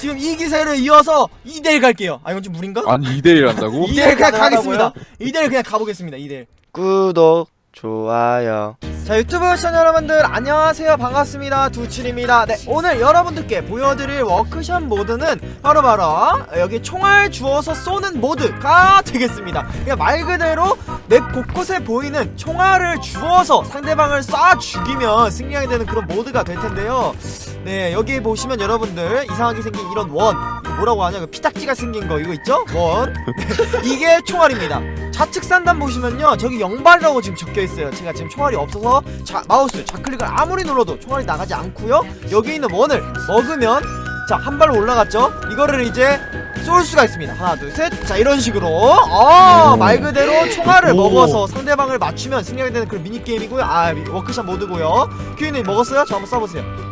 지금 이 기세를 이어서 2대1 갈게요 아 이건 좀 무리인가? 아니 2대1 한다고? 2대1 그냥? 가겠습니다 2대1 그냥 가보겠습니다 2대1 구독 좋아요 자 유튜브 시청자 여러분들 안녕하세요. 반갑습니다. 두칠입니다. 네 오늘 여러분들께 보여드릴 워크숍 모드는 바로 바로 여기 총알 주워서 쏘는 모드가 되겠습니다. 그냥 말 그대로 맵 곳곳에 보이는 총알을 주워서 상대방을 쏴 죽이면 승리하게 되는 그런 모드가 될 텐데요. 네 여기 보시면 여러분들 이상하게 생긴 이런 원 이거 뭐라고 하냐? 그 피딱지가 생긴 거. 이거 있죠? 원. 이게 총알입니다. 좌측 상단 보시면요. 저기 영발이라고 지금 적혀있어요. 제가 지금 총알이 없어서 자, 마우스 좌클릭을 아무리 눌러도 총알이 나가지 않고요. 여기 있는 원을 먹으면 자 한 발로 올라갔죠? 이거를 이제 쏠 수가 있습니다. 하나 둘셋자 이런 식으로. 어말 그대로 총알을 오. 먹어서 상대방을 맞추면 승리하게 되는 그런 미니게임이고요. 아 미- 워크샵 모드고요. 큐이님 먹었어요? 저 한번 쏴보세요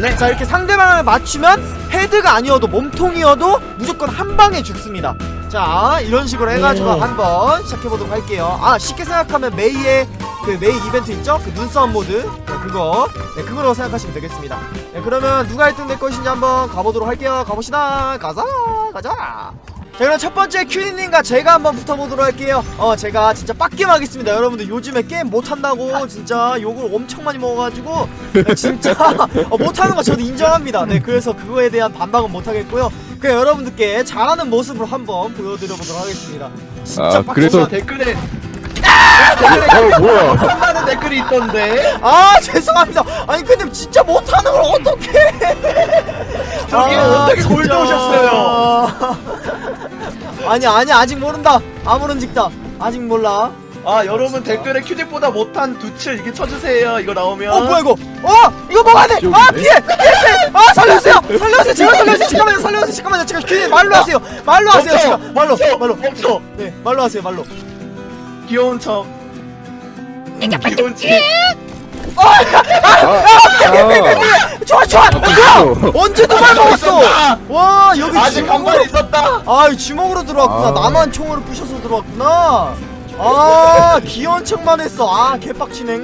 네, 자 이렇게 상대방을 맞추면 헤드가 아니어도 몸통이어도 무조건 한 방에 죽습니다. 자 이런 식으로 해가지고 오. 한번 시작해보도록 할게요. 아 쉽게 생각하면 메이의 그 메이 이벤트 있죠? 그 눈싸움 모드 네, 그거 네 그거로 생각하시면 되겠습니다. 네 그러면 누가 1등 될 것인지 한번 가보도록 할게요. 가봅시다. 가자 가자. 자 그럼 첫 번째 큐니님과 제가 한번 붙어보도록 할게요. 어 제가 진짜 빡겜 하겠습니다. 여러분들 요즘에 게임 못한다고 진짜 욕을 엄청 많이 먹어가지고. 네, 진짜. 어, 못하는 거 저도 인정합니다. 네 그래서 그거에 대한 반박은 못하겠고요. 그냥 여러분들께 잘하는 모습으로 한번 보여드려보도록 하겠습니다. 진짜 아, 빡겜 그래서- 댓글에 어 뭐야? 한다는 댓글이 있던데. 아 죄송합니다. 아니 근데 진짜 못하는 걸 어떡해. 저기 아, 어떻게. 골드 오셨어요 아니 아니 아직 모른다. 아무런 직다. 아직 몰라. 아 여러분 댓글에 큐딕보다 못한 두칠 이게 쳐주세요. 이거 나오면. 어 뭐야 이거? 어 이거 먹어야 돼아? 피해! 피해! 피해! 아 살려주세요! 살려주세요! 제발 살려주세요! 잠깐만요 살려주세요! 잠깐만요. 제가 귀에 말로 하세요. 말로 하세요 멈춰, 제가. 말로 멈춰, 말로. 멈춰. 네 말로 하세요 말로. 귀여운 척. 귀여운 척 좋아 좋아 뭐야 언제 도말 먹었어. 와 여기 아직 한발 주먹으로 있었다 아 주먹으로 들어왔구나 아. 나만 총으로 부셔서 들어왔구나 아 귀여운 척만 했어 아 개빡치네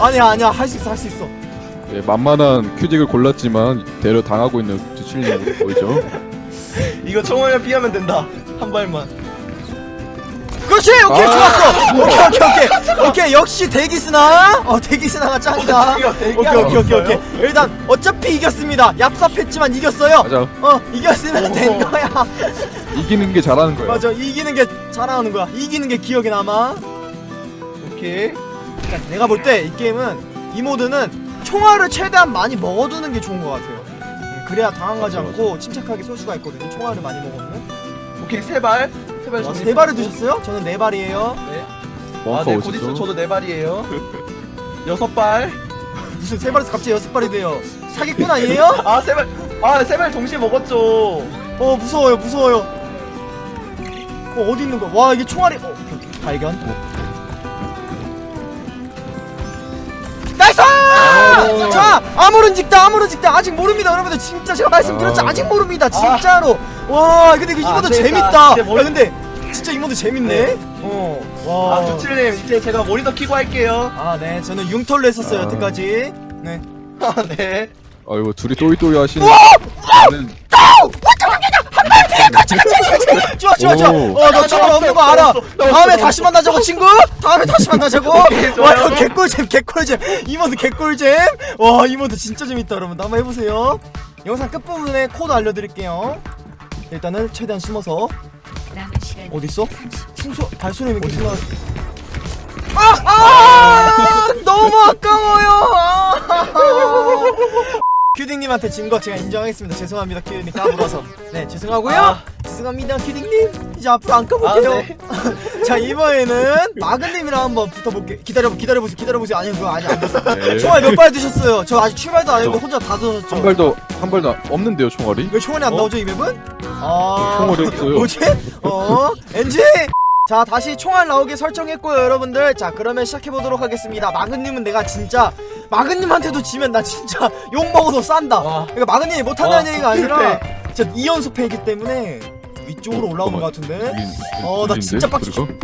아니야 아니야 할 수 있어 할 수 있어 예, 만만한 큐직을 골랐지만 대려 당하고 있는 두칠님 보이죠? 이거 총알을 피하면 된다 한 발만 그렇지 오케이 아. 좋았어. 오케이 오케이 오케이. 오케이 역시 대기스나. 어 대기스나가 짱이다. 이거 오케이 오케이 오케이? 오케이. 일단 어차피 이겼습니다. 얍삽했지만 이겼어요. 맞아. 어 이겼으면 된 오. 거야. 이기는 게 잘하는 거야. 맞아 이기는 게 잘하는 거야. 이기는 게 기억에 남아. 오케이. 그러니까 내가 볼 때 이 게임은 이 모드는 총알을 최대한 많이 먹어두는 게 좋은 것 같아요. 음, 그래야 당황하지 맞아, 않고 침착하게 쏠 수가 있거든요. 총알을 많이 먹으면. 오케이 세 발 세발 와, 세 발을 드셨어요? 저는 네 발이에요 네. 벙커 아네 오시죠? 고디스 저도 네 발이에요 여섯 발 무슨 세 발에서 갑자기 여섯 발이 돼요 사기꾼 아니에요? 아, 세 발. 아, 세 발 동시에 먹었죠. 어 무서워요 무서워요 어 어디 있는 거야 와 이게 총알이 어. 발견 나이스 자 아무런 직다 아무런 직다 아직 모릅니다 여러분들 진짜 제가 말씀드렸죠 아. 아직 모릅니다 진짜로 와 근데 그 아, 되겠다. 재밌다. 이제 머리- 야 근데 진짜 이모도 재밌네. 네. 어 와. 아, 두칠님, 이제 제가 모니터 키고 할게요. 아 네. 저는 융털로 했었어요 아. 여태까지. 네. 아, 네. 아이고 둘이 또이또이 하시는 좋아 좋아 좋아. 오. 어너 총알 없는 거 알아. 다음에. 다시 만나자고 친구. 다음에 다시 만나자고. 오케이, 좋아요. 와 이거 개꿀잼 개꿀잼. 이모드 개꿀잼. 와 이모드 진짜 재밌다 여러분. 한번 해보세요. 영상 끝부분에 코드 알려드릴게요 일단은 최대한 숨어서 어디 있어? 충소 발소리 왜 이렇게 심하 아! 아! 너무 아까워요! 아! 큐딩님한테 진 거 제가 인정하겠습니다. 죄송합니다, 큐딩님 까불어서. 네, 죄송하고요. 아. 죄송합니다, 큐딩님. 이제 앞으로 안 까볼게요. 아, 네. 자, 이번에는 마근님이랑 한번 붙어볼게요. 기다려, 기다려보세요, 기다려보세요. 아니, 그거 아직 안 됐어. 네. 총알 몇 발 드셨어요? 저 아직 출발도 안 했는데 저- 혼자 다 드셨죠? 한 발도 한 발도 없는데요 총알이? 왜 총알이 안 어? 나오죠, 이 맵은? 아. 총알이 없어요. 뭐지? 어? 엔지! 자 다시 총알 나오게 설정했고요 여러분들 자 그러면 시작해보도록 하겠습니다 마근님은 내가 진짜 마근님한테도 지면 나 진짜 욕먹어도 싼다. 와. 그러니까 마근님이 못한다는 와, 얘기가 아니라. 진짜 2연속 패이기 때문에 위쪽으로 올라오는 것 같은데. 어, 나 진짜 빡치-?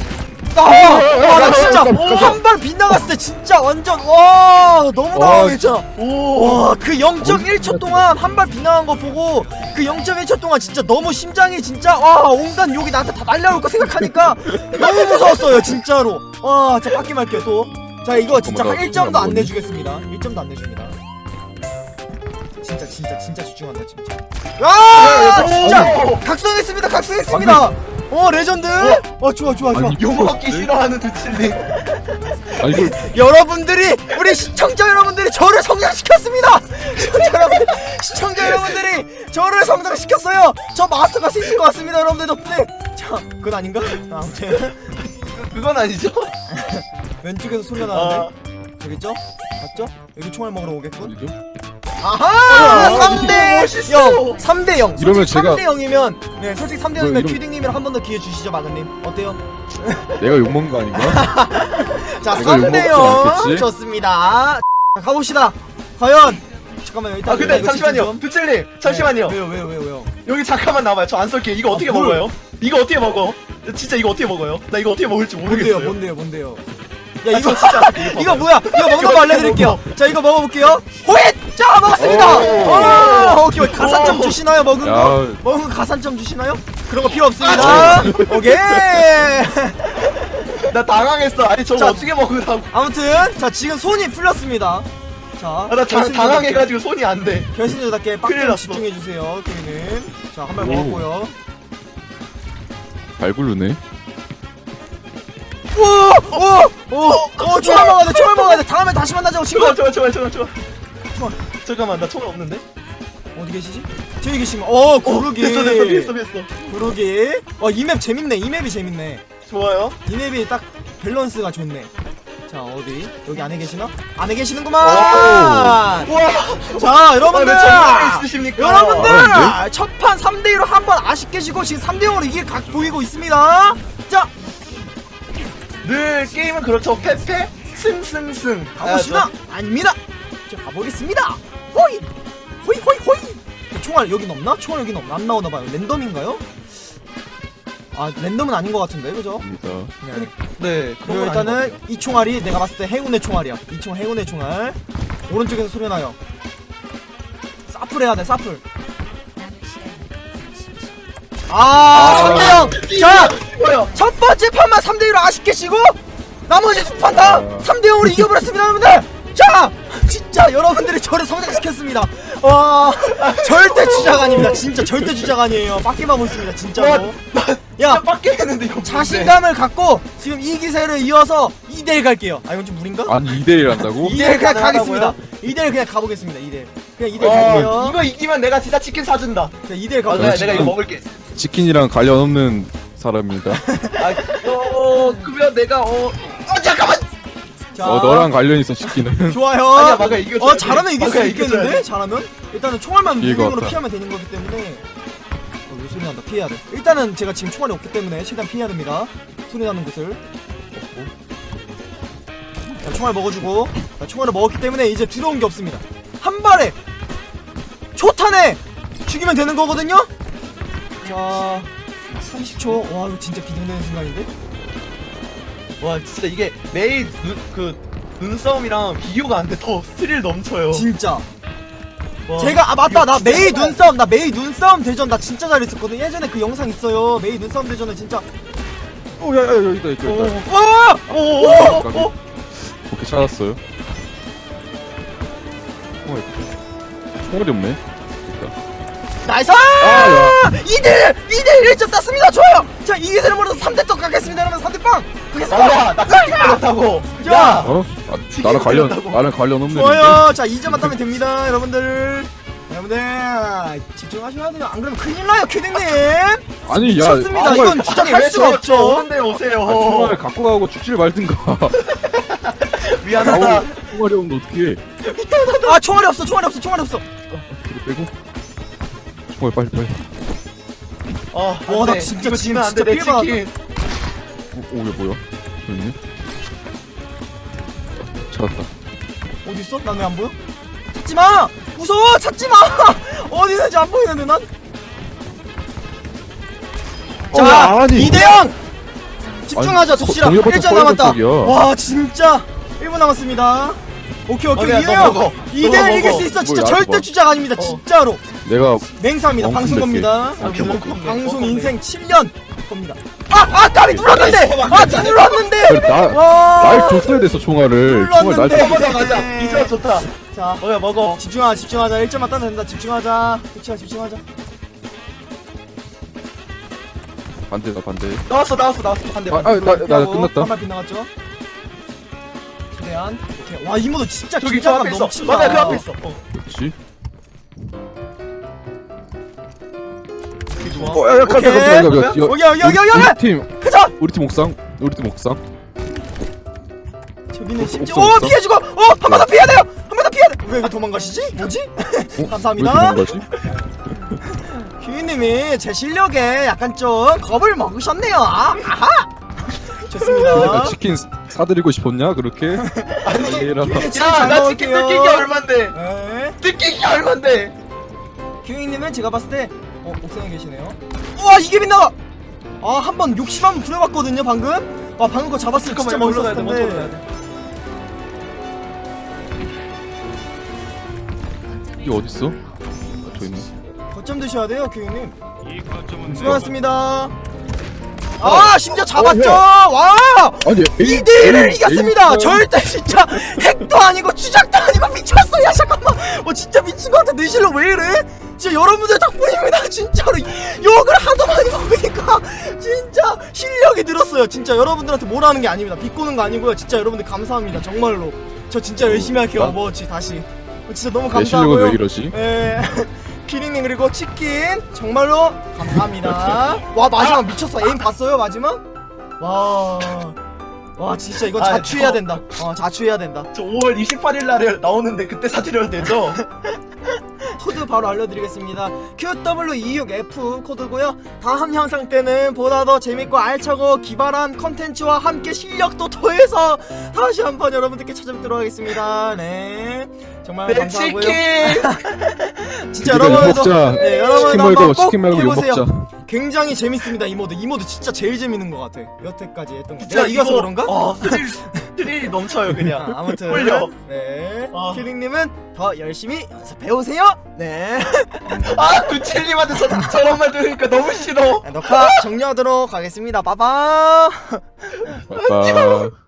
아나 진짜 한 발 빗나갔을 때 진짜 완전 와 너무 당황했잖아 오. 와그 0.1초 동안 한 발 빗나간 거 보고 그 0.1초 동안 진짜 너무 심장이 진짜 와 온갖 욕이 나한테 다 날라올 거 생각하니까 너무 무서웠어요 진짜로. 와자 빡기 말게요 또 자 이거 진짜 한 잠깐만, 1점도 안 뭐니? 내주겠습니다 1점도 안 내줍니다 진짜 진짜 진짜 집중한다 진짜 아 진짜 오. 각성했습니다 각성했습니다 어 레전드 어 좋아 좋아 좋아 아니 욕 먹기 싫어하는. 아 이걸 여러분들이 우리 시청자 여러분들이 저를 성장시켰습니다. 시청자 여러분들, 시청자 여러분들이 저를 성장시켰어요. 저 마스터가 수 있을 것 같습니다, 여러분들 덕분에. 자, 그건 아닌가? 아, 아무튼 그건 아니죠? 왼쪽에서 소리가 아, 나는데 저기죠? 맞죠? 여기 총알 먹으러 오겠군. 어디죠? 아하! 어, 3대 멋있어. 0! 3대 0! 이러면 제가- 3대 0이면 네, 솔직히 3대 0이면 뭐 이러면- 큐딩님이랑 한 번 더 기회 주시죠, 마그님. 어때요? 내가 욕먹은 거 아닌가? 자, 내가 3대 욕먹지 0 않겠지? 좋습니다. 자, 가봅시다. 과연 잠깐만요. 일단 아 근데 이거 잠시만요. 두칠님 잠시만요. 네, 왜요, 왜요, 왜요, 왜요? 여기 잠깐만 나와요. 저 안 쏠게요. 이거 어떻게 아, 뭘? 먹어요? 이거 어떻게 먹어? 진짜 이거 어떻게 먹어요? 나 이거 어떻게 먹을지 뭔데요, 모르겠어요. 뭔데요, 뭔데요? 야, 아, 이거 저 진짜 이거 이거 뭐야? 이거 먹는 거 알려드릴게요. 자, 이거 먹어볼게요. 호잇! 자, 먹었습니다. 오. 오, 오케이, 가산점 오. 주시나요? 먹은 거? 야 먹은 거 가산점 주시나요? 그런 거 필요 없습니다. 오케이. 나 당황했어. 아니 저거 자. 어떻게 먹으라고? 아무튼 자, 지금 손이 풀렸습니다. 자, 아, 나 당- 결승전답게- 당황해가지고 손이 안 돼. 결승전답게 큰일 빡좀 났어. 집중해 주세요, 교리님. 자, 한 발 오. 먹었고요. 잘 굴르네 오, 오, 오, 오, 총알 먹어야 돼, 총알 먹어야 돼. 다음에 다시 만나자고 친구. 좋아 좋아 좋아 좋아 좋아. 좋아. 잠깐만 나 총알 없는데? 어디 계시지? 저기 계시면 어 구르기 어, 됐어 됐어 됐어 됐어. 구르기 어이 맵 재밌네 이 맵이 재밌네 좋아요. 이 맵이 딱 밸런스가 좋네 자 어디 여기 안에 계시나? 안에 계시는구만 와. 자 여러분들 아, 있으십니까? 여러분들 아, 첫판 3대1로 한 번 아쉽게 지고 지금 3대0으로 이길 각 보이고 있습니다 자 늘 게임은 그렇죠. 패패 승승승. 가보시나? 아닙니다 자 가보겠습니다 호이 호이 호이 호이 자, 총알 여긴 없나? 총알 여긴 없나? 안 나오나 봐요 랜덤인가요? 아 랜덤은 아닌 것 같은데 그죠? 입니다 네. 네. 그리고 일단은 이 총알이 내가 봤을 때 행운의 총알이야. 이 총 행운의 총알. 오른쪽에서 소리 나요. 사플 해야 돼, 사플. 아, 3대0! 자, 뭐야? 첫 번째 판만 3대 1로 아쉽게 지고, 나머지 두판다 아. 3대 0으로 이겨버렸습니다, 여러분들! 자! 진짜 여러분들이 저를 성장시켰습니다. 와, 절대 주작 아닙니다. 진짜 절대 주작 아니에요. 빡게만 하고 있습니다, 진짜로. 야, 진짜 빡게 했는데 이거. 자신감을 갖고 지금 이 기세를 이어서 2대1 갈게요. 아 이건 좀 무린가? 아니 2대1 한다고? 2대1 그냥? 가겠습니다. 2대1 그냥 가보겠습니다. 2대1. 그냥 2대1 어, 갈게요. 이거 이기면 내가 진짜 치킨 사준다. 자, 2대1 아, 가보겠습니다. 내가, 지금- 내가 이거 먹을게. 치킨이랑 관련 없는 사람입니다. 아, 어, 그러면 내가 어, 어 잠깐만. 자, 어 너랑 관련 있어 치킨은 좋아요. 아니야, 막아 이겨. 어 잘하면 이길 수 있겠는데? 잘하면? 일단은 총알만 것 무빙으로 같다. 피하면 되는 거기 때문에. 어, 왜 소리 난다. 피해야 돼. 일단은 제가 지금 총알이 없기 때문에 최대한 피해야 됩니다. 소리 나는 곳을. 먹고 자, 총알 먹어주고. 자, 총알을 먹었기 때문에 이제 두려운 게 없습니다. 한 발에 초탄에 죽이면 되는 거거든요? 자 30초 와 이거 진짜 기대되는 순간인데 와, 진짜 이게 매일 눈, 그 눈싸움이랑 비교가 안 돼. 더 스릴 넘쳐요. 진짜 와, 제가 아 맞다 나 메이. 눈싸움 나 메이 눈싸움 대전 나 진짜 잘했었거든 예전에 그 영상 있어요 메이 눈싸움 대전에 진짜 오 야 야 여기 있다 여기 오, 있다 와 오, 오, 오, 오. 오케이 찾았어요 총알이 총알이 없네. 나이스! 아, 2대1 2대1 1점 땄습니다. 좋아요! 자 이기세를 몰아서 3대 떡 가겠습니다 여러분. 3대 빵! 가겠습니다. 아, 나 치킨 걸렸다고. 야! 야, 어? 아, 나랑 관련. 나랑 관련 없는 좋아요! 자 2점만 따면 됩니다 여러분들. 여러분들 집중하셔야 돼요. 안 그러면 큰일 나요 큐딩님. 아니 야 쳤습니다. 총알- 이건 진짜 할왜 수가 없죠. 오는데 오세요. 아, 총알 갖고 가고 죽질 말든가. 미안하다. 총알이 없는데 어떻게 아 총알이 없어 총알이 없어 총알이 없어. 빼고 총알 빨리 빨리 아, 와, 안나 돼. 진짜 이거 지금 지면 안 돼. 진짜 내 피해받았다. 치킨. 오, 오 이게 뭐야 여기 찾았다 어디 있어? 난 왜 안 보여? 찾지 마! 무서워! 찾지 마! 어디 있는지 안 보이는데 난? 어, 자, 아니. 2대 0! 집중하자 소- 도시락 동료부터 1점 남았다 서울대적이야. 와 진짜 1분 남았습니다 오케이 오케이. 오케이, 너 이대요 먹어. 2대1 너 이길 먹어. 수 있어. 진짜 뭘 절대 나한테 주작 아닙니다. 어. 진짜로. 내가 맹사입니다. 엉큼 방송. 겁니다. 방송, 엉큼 인생 7년 겁니다. 아아 눌렀는데! 아 눌렀는데! 그래, 나, 와. 날 줬어야 됐어 총알을. 총알 날 눌렀는데. 줬... 먹어 가자 비주얼 좋다. 자. 먹어 먹어. 집중하자 집중하자. 1점만 따면 된다. 집중하자. 그치야 집중하자. 반대다 반대. 나왔어 나왔어 나왔어. 반대 아, 반대 아, 나, 나 끝났다. 한발 빗나갔죠 최대한 오케이 와이 모드 진짜 저기 저 긴장감 앞에 있어. 넘친다. 맞아 그 앞에 있어. 어. 그렇지 되게 좋아 어, 야, 야, 오케이. 깜짝이야. 뭐야? 야, 여기 여기 여기 우리- 여기! 우리 팀. 가자! 우리 팀 옥상? 우리 팀 옥상? 저기는 어, 심지어 없어, 오 없어. 피해 주고 어한 번 더 피해야 돼요! 한 번 더 피해야 돼왜 왜 도망가시지? 뭐지? 어? 왜 감사합니다. 이렇게 도망가지? 휴이님이 제 실력에 약간 좀 겁을 먹으셨네요. 아하! 야, 좋습니다. 치킨 사- 사드리고 싶었냐 그렇게? 아니라. 휴이님 치킨 잘 야나 치킨 게 얼만데. 네. 뜯긴 게 얼만데. 휴이님은 제가 봤을 때 어, 옥상에 계시네요. 우와 이게 빛나가! 아한 번 욕심 한번 부려봤거든요 방금? 아 방금 거 잡았으면 진짜 잠깐만 멋있었을 올라가야 돼 먼저 텐데. 이게 어딨어? 아, 저 있네. 거점 드셔야 돼요 이 거점은 수고하셨습니다. 어. 아 심지어 잡았죠? 와! 아니 2대1을 이겼습니다! 절대 진짜 핵도 아니고 주작도 아니고 미쳤어 야 잠깐만! 어 진짜 미친 것 같아 느실로 왜 이래? 진짜 여러분들 덕분입니다 진짜로. 욕을 하도 많이 먹으니까 진짜 실력이 늘었어요 진짜. 여러분들한테 뭐라는 게 아닙니다. 비꼬는 거 아니고요. 진짜 여러분들 감사합니다 정말로. 저 진짜 열심히 할게요 나- 어버워치 다시. 어, 진짜 너무 내 실력은 감사하고요. 왜 이러지? 예. 키링님 그리고 치킨 정말로 감사합니다. 와 마지막 미쳤어. 에임 봤어요 마지막? 와. 와 진짜 이건 아, 자취해야 저- 된다. 어 자취해야 된다. 저 5월 28일 날에 나오는데 그때 사드려도 되죠? 코드 바로 알려드리겠습니다. QW26F 코드고요. 다음 영상 때는 보다 더 재밌고 알차고 기발한 컨텐츠와 함께 실력도 더해서 다시 한번 여러분들께 찾아뵙도록 하겠습니다. 네. 정말 내 감사하고요. 치킨 진짜 여러분도 네, 여러분도 치킨 한번 말고 꼭 치킨 말고 욕 해보세요. 먹자 굉장히 재밌습니다 이 모드 이 모드 진짜 제일 재밌는 것 같아 여태까지 했던 거 진짜 내가 이겨서 그런가? 어 스릴 스릴이 넘쳐요 그냥. 아, 아무튼 홀려. 네. 아. 키링님은 더 열심히 연습해오세요. 네. 아 구칠님한테 저, 저런 말 들으니까 너무 싫어. 녹화 종료하도록 하겠습니다. 빠빠 아빠